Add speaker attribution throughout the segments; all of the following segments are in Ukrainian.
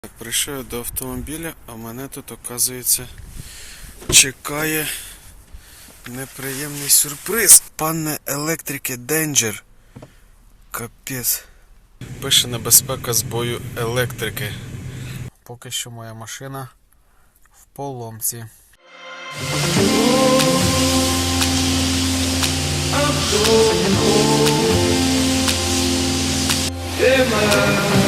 Speaker 1: Так, прийшов до автомобіля, а мене тут, оказується, чекає неприємний сюрприз. Пане електрики Денджер. Капець. Пише небезпека збою електрики. Поки що моя машина в поломці. Е,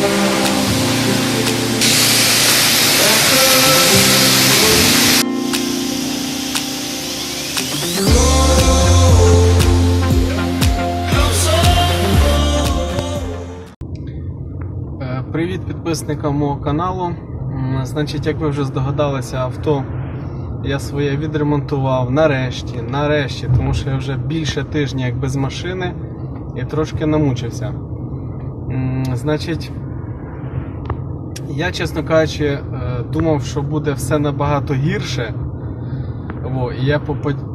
Speaker 1: Привіт підписникам мого каналу. Значить, як ви вже здогадалися, авто я своє відремонтував нарешті, нарешті, тому що я вже більше тижня як без машини і трошки намучився. Значить, я, чесно кажучи, е, думав, що буде все набагато гірше. Во, і я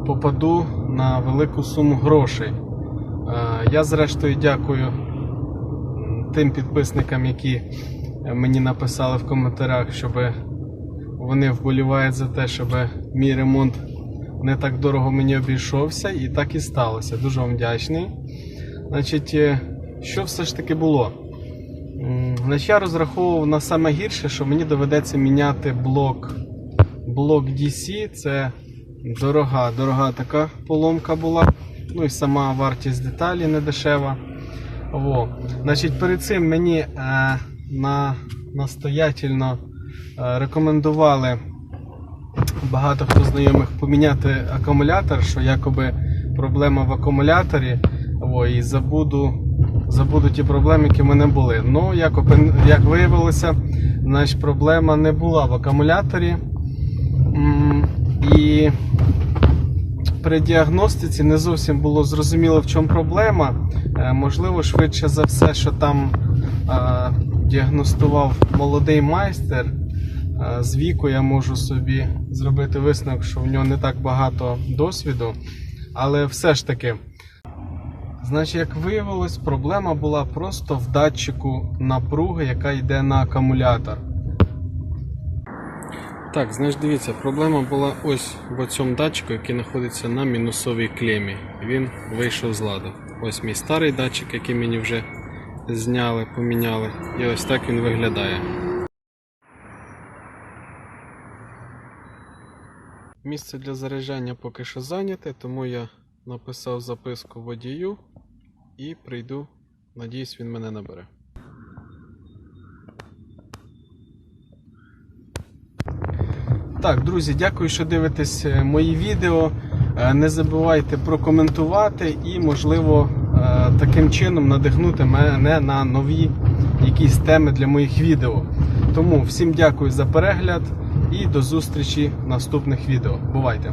Speaker 1: попаду на велику суму грошей. Е, Я, зрештою, дякую тим підписникам, які е, мені написали в коментарях, щоб вони вболівають за те, щоб мій ремонт не так дорого мені обійшовся, і так і сталося. Дуже вам вдячний. Значить, е, що все ж таки було? Значить, я розраховував на саме гірше, що мені доведеться міняти блок, блок DC. Це дорога, дорога така поломка була. Ну і сама вартість деталі не дешева. Во. Значить, перед цим мені е, на, настоятельно е, рекомендували багато хто знайомих поміняти акумулятор, що якоби проблема в акумуляторі. Во, і забуду, забуду ті проблеми, які в мене були. Ну, як, як виявилося, значить, проблема не була в акумуляторі. І при діагностиці не зовсім було зрозуміло, в чому проблема. Е, Можливо, швидше за все, що там е, діагностував молодий майстер. Е, З віку я можу собі зробити висновок, що в нього не так багато досвіду. Але все ж таки, значить, як виявилось, проблема була просто в датчику напруги, яка йде на акумулятор. Так, значить, дивіться, проблема була ось в цьому датчику, який знаходиться на мінусовій клемі. Він вийшов з ладу. Ось мій старий датчик, який мені вже зняли, поміняли. І ось так він виглядає. Місце для заряджання поки що зайняте, тому я написав записку водію і прийду. Надіюсь, він мене набере. Так, друзі, дякую, що дивитесь е, мої відео. Е, Не забувайте прокоментувати і, можливо, е, таким чином надихнути мене на нові якісь теми для моїх відео. Тому всім дякую за перегляд і до зустрічі в наступних відео. Бувайте!